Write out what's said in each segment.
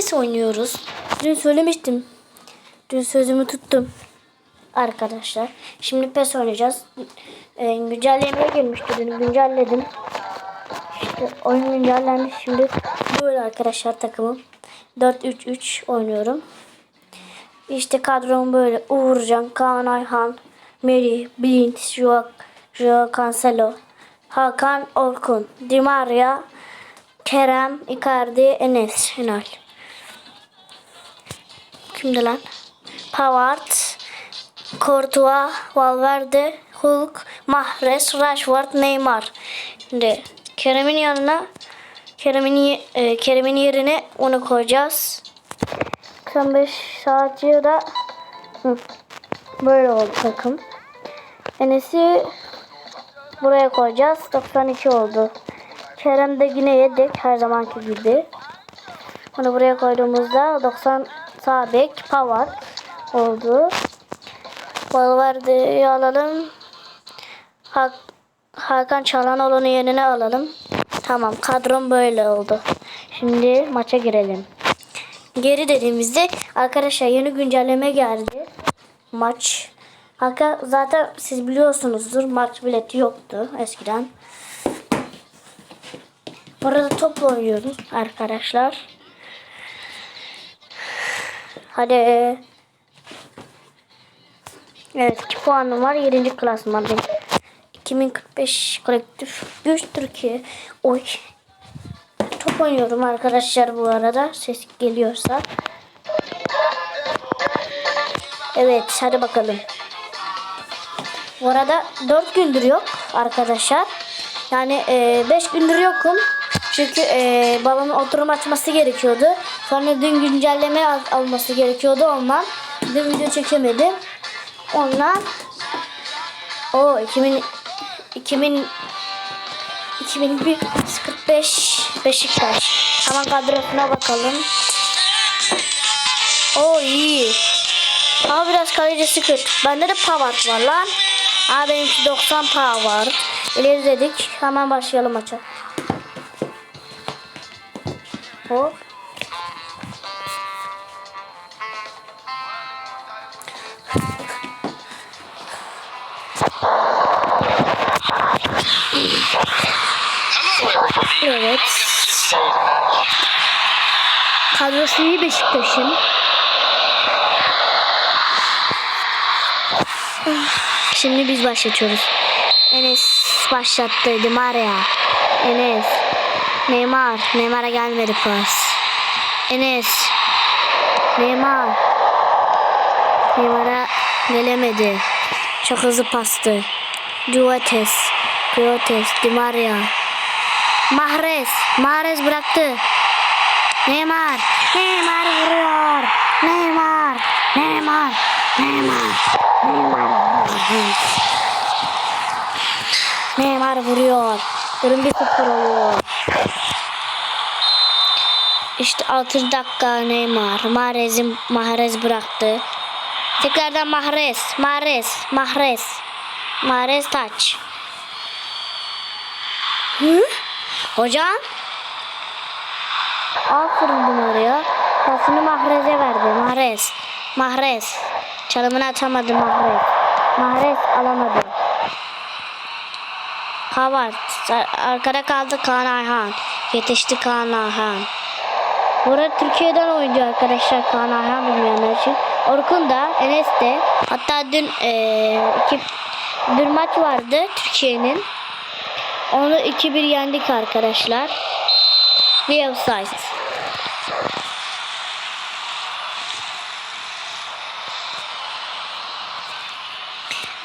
PES oynuyoruz. Dün söylemiştim. Dün sözümü tuttum. Arkadaşlar. Şimdi PES oynayacağız. Ee, güncellemeye girmişti dün. Güncelledim. İşte oyun güncellendi. Şimdi böyle arkadaşlar takımım. 4-3-3 oynuyorum. İşte kadrom böyle. Uğurcan, Kaan Ayhan, Meri, Blind, Joao, Joao Cancelo, Hakan Orkun, Di Maria, Kerem, Icardi, Enes, Ünal. Kimdi lan? Pavard, Courtois, Valverde, Hulk, Mahrez, Rashford, Neymar. Şimdi Kerem'in yanına Kerem'in e, Kerem'in yerine onu koyacağız. 95 saatçıya da Hı, böyle oldu takım. Enes'i buraya koyacağız. 92 oldu. Kerem de yine yedek her zamanki gibi. Onu buraya koyduğumuzda 90 sağ bek oldu. Valverde'yi alalım. Hak, Hakan Çalhanoğlu'nun yerine alalım. Tamam kadrom böyle oldu. Şimdi maça girelim. Geri dediğimizde arkadaşlar yeni güncelleme geldi. Maç. Hakan zaten siz biliyorsunuzdur maç bileti yoktu eskiden. Burada topla oynuyoruz arkadaşlar. Hadi. Evet 2 puanım var. 7. klasmandayım. 2045 kolektif güç Türkiye. Oy. Top oynuyorum arkadaşlar bu arada. Ses geliyorsa. Evet hadi bakalım. Bu arada 4 gündür yok arkadaşlar. Yani 5 gündür yokum. Çünkü e, babamın oturum açması gerekiyordu. Sonra dün güncelleme al- alması gerekiyordu ondan. Dün video çekemedim. Ondan o 2000 2000 2045 Beşiktaş. Hemen kadrosuna bakalım. O iyi. Ama biraz kalecisi kötü. Bende de Pavard var lan. Aa benimki 90 Pavard. İleri dedik. Hemen başlayalım maça. Hop. Kadrosu iyi Beşiktaş'ın. Şimdi biz başlatıyoruz. Enes başlattı. Di Maria. Enes. Neymar. Neymar'a gelmedi pas. Enes. Neymar. Neymar'a gelemedi. Çok hızlı pastı. Duates. Duates. Di Maria. Mahrez. Mahrez bıraktı. Neymar. Neymar vuruyor. Neymar. Neymar. Neymar. Neymar. Neymar vuruyor. Durum 1-0 oluyor. İşte 6. dakika Neymar. Mahrez'in Mahrez bıraktı. Tekrardan Mahrez. Mahrez. Mahrez. Mahrez taç. Hı? Hocam? Aferin numaraya. Pasını Mahrez'e verdi. Mahrez. Mahrez. Çalımını atamadı Mahrez. Mahrez alamadı. Havart. Arkada kaldı Kaan Ayhan. Yetişti Kaan Ayhan. Burada Türkiye'den oyuncu arkadaşlar Kaan Ayhan bilmeyenler için. Orkun da Enes de. Hatta dün eee iki, dün maç vardı Türkiye'nin. Onu 2-1 yendik arkadaşlar. Bir offside.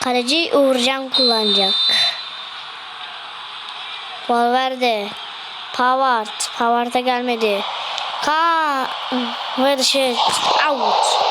Kaleci Uğurcan kullanacak. Valverde. Pavard. Pavard'a gelmedi. Ka ve şey out.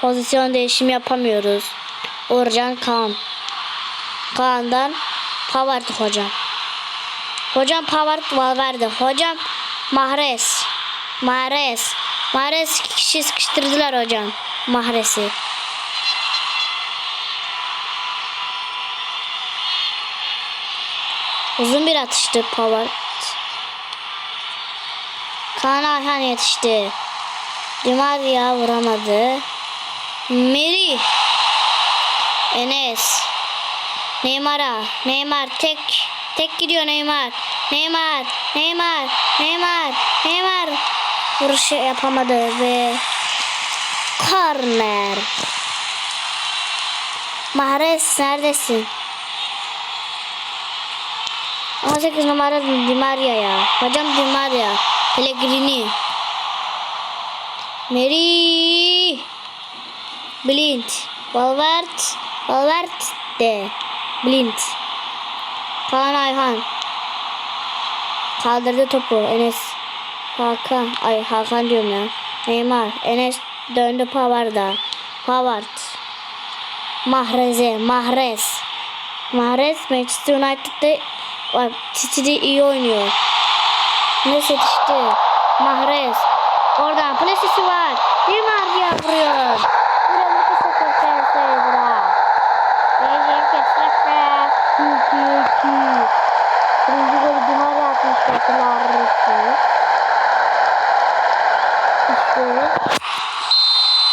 Pozisyon değişimi yapamıyoruz. Uğurcan Kaan. Kaan'dan Pavard hocam. Hocam Pavard Valverde. Hocam Mahrez. Mahrez. Mahrez kişi sıkıştırdılar hocam. Mahrez'i. Uzun bir atıştı Pavard. Kaan Ayhan yetişti. Di Maria vuramadı. Meri. Enes. Neymar'a. Neymar tek. Tek gidiyor Neymar. Neymar. Neymar. Neymar. Neymar. Vuruşu yapamadı ve korner. Mahrez neredesin? 18 numara Di Maria ya. Hocam Di Maria. Pellegrini. Meri. Blind. Valverde. Valverde de. Blind. Kaan Ayhan. Kaldırdı topu. Enes. Hakan. Ay Hakan diyorum ya. Neymar. Enes döndü Pavard'a. Pavard. Mahrez'e. Mahrez. Mahrez Manchester United'da Bak City'de iyi oynuyor. Ne yetişti? Mahrez. Oradan plasesi var. Bir Maria vuruyor. Buraya bir sıfır sayıda. Beşik sıfır. İki. Birinci golü Di Maria atmıştı hatırlarsınız. İşte.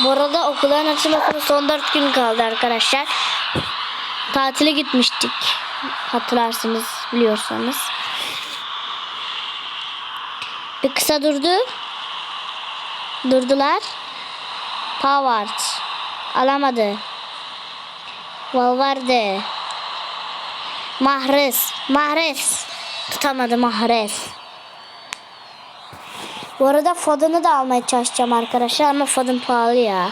Bu arada okulların açılmasına son 4 gün kaldı arkadaşlar. Tatile gitmiştik. Hatırlarsınız biliyorsanız. Bir kısa durdu. Durdular. Pavard. Alamadı. Valverde. Mahrez. Mahrez. Tutamadı Mahrez. Bu arada Foden'ı da almaya çalışacağım arkadaşlar ama Foden pahalı ya.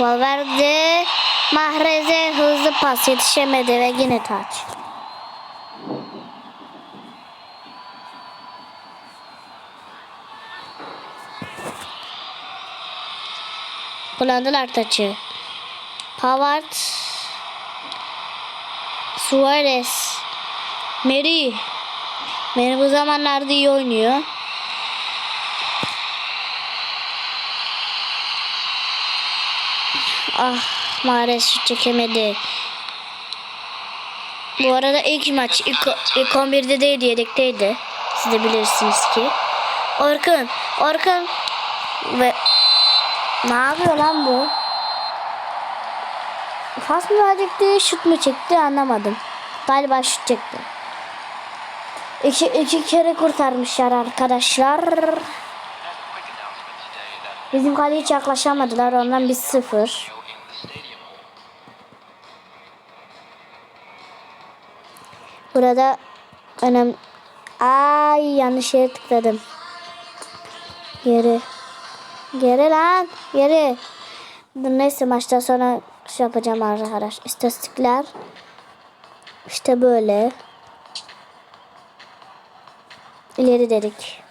Valverde Mahrez'e hızlı pas yetişemedi ve yine taç. Kullandılar taçı. Pavard Suarez Meri Meri bu zamanlarda iyi oynuyor. Ah Mahrez şut çekemedi. Bu arada ilk maç ilk, ilk 11'de değildi yedekteydi. Siz de bilirsiniz ki. Orkun, Orkun ve ne yapıyor lan bu? Pas mı verecekti, şut mu çekti anlamadım. Galiba şut çekti. İki, iki kere kurtarmışlar arkadaşlar. Bizim kaleye hiç yaklaşamadılar. Ondan bir sıfır. Burada önem Ay yanlış yere tıkladım. Geri. Geri lan. Geri. Neyse maçtan sonra şey yapacağım arkadaş. İstatistikler. İşte böyle. İleri dedik.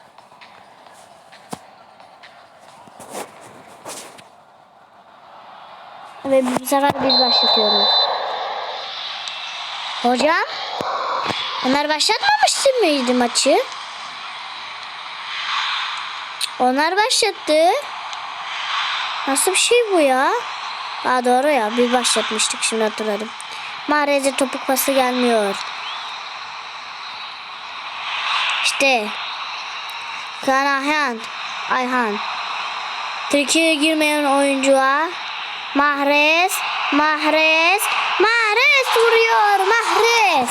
Ve bu sefer biz başlatıyoruz. Hocam? Onlar başlatmamıştı mıydı maçı? Onlar başlattı. Nasıl bir şey bu ya? Aa doğru ya. Biz başlatmıştık şimdi hatırladım. Mahrez'e topuk pası gelmiyor. İşte. Kaan Ayhan. Ayhan. Türkiye'ye girmeyen oyuncuya Mahrez, Mahrez, Mahrez vuruyor. Mahrez.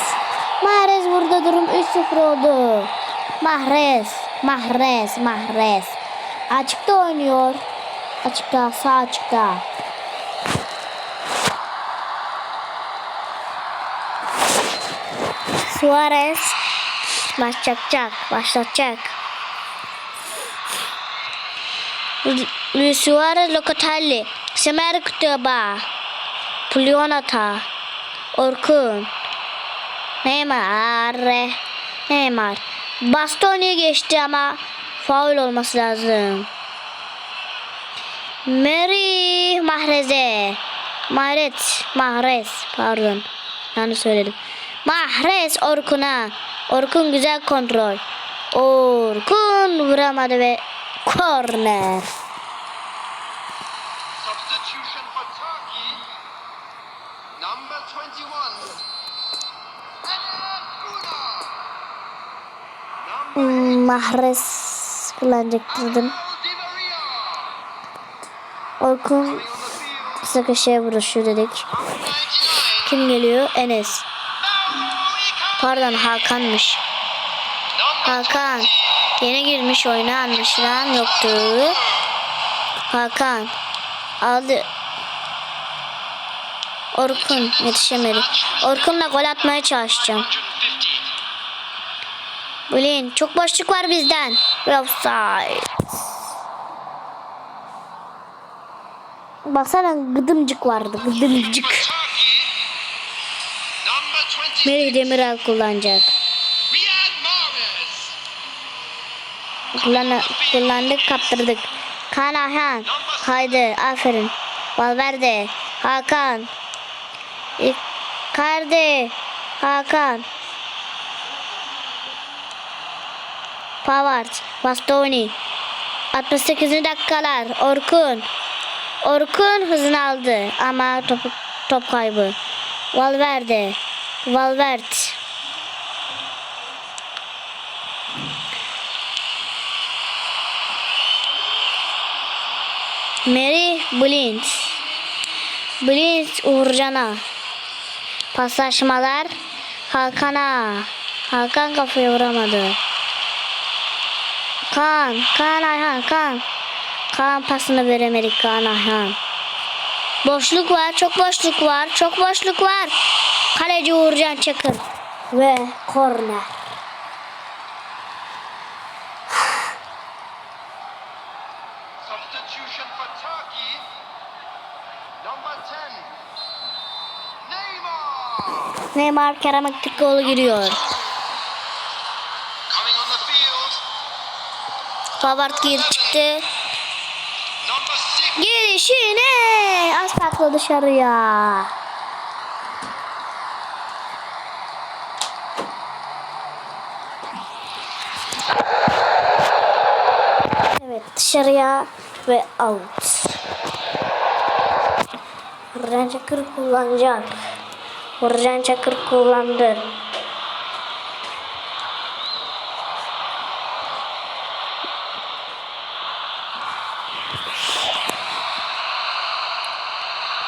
Mahrez burada durum 3-0 oldu. Mahrez, Mahrez, Mahrez. Açıkta oynuyor. Açıkta, sağ açıkta. Suarez başlatacak, başlatacak. Luis Suarez Locatelli, Semer Kutaba, Pulionata, Orkun, Neymar, Neymar. Bastoni geçti ama faul olması lazım. Mary Mahrez'e. Mahrez, Mahrez pardon. Yanlış söyledim. Mahrez Orkun'a. Orkun güzel kontrol. Orkun vuramadı ve korner. Hmm, Mahrez kullanacaktırdım. Orkun sıkışıya vuruşuyor dedik. Kim geliyor? Enes. Pardon Hakan'mış. Hakan. Yeni girmiş oyuna anlaşılan yoktu. Hakan. Aldı. Orkun yetişemedi. Orkun'la gol atmaya çalışacağım. Bulin çok boşluk var bizden. Offside. Baksana gıdımcık vardı gıdımcık. Melih Demiral kullanacak. Kullan kullandık kaptırdık. Kaan Ayhan. Haydi aferin. Valverde. Hakan. Icardi. Hakan. Pavard. Bastoni. 68. dakikalar. Orkun. Orkun hızını aldı ama top, top kaybı. Valverde. Valverde. Mary Blind. Blind Uğurcan'a. Paslaşmalar Hakan'a. Hakan kafaya vuramadı. Kaan. Kaan Ayhan. Kaan. Kaan pasını veremedik Kaan Ayhan. Boşluk var. Çok boşluk var. Çok boşluk var. Kaleci Uğurcan Çakır. Ve korner. Substitution for Turkey. Number 10. Neymar. Kerem Aktürkoğlu giriyor. Pavard gir çıktı. Number 6. Girişine az farklı dışarıya. Evet dışarıya ve out. Orhan Çakır kullanacak. Orhan Çakır kullandı.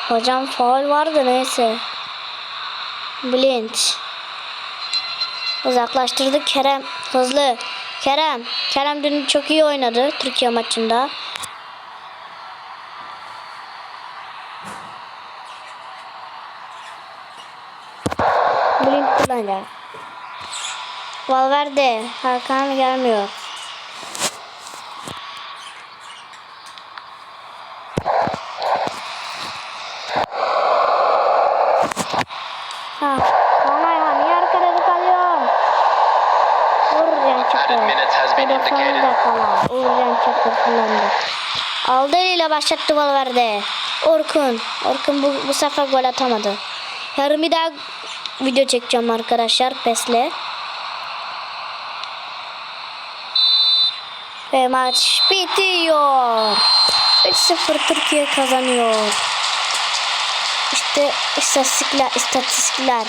Hocam faul vardı neyse. Blind. Uzaklaştırdık Kerem. Hızlı. Kerem. Kerem dün çok iyi oynadı Türkiye maçında. Blind kullanacak. Valverde. Hakan gelmiyor. Ha. Kaan Ayhan niye arkada kalıyorsun? Uğurcan Çakır. minutes has been 90 indicated. dakikalar. Uğurcan Çakır kullandı. Aldı eliyle başlattı Valverde. Orkun. Orkun bu, bu sefer gol atamadı. Yarın bir daha video çekeceğim arkadaşlar PES'le. Ve maç bitiyor. 3-0 Türkiye kazanıyor. İşte istatistikler, istatistikler.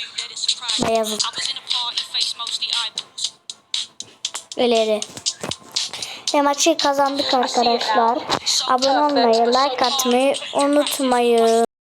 You, let it surprise me. Beyazıt. I was in a party face, mostly eyeballs. ileri. Ve maçı kazandık arkadaşlar. Abone olmayı, like atmayı unutmayın.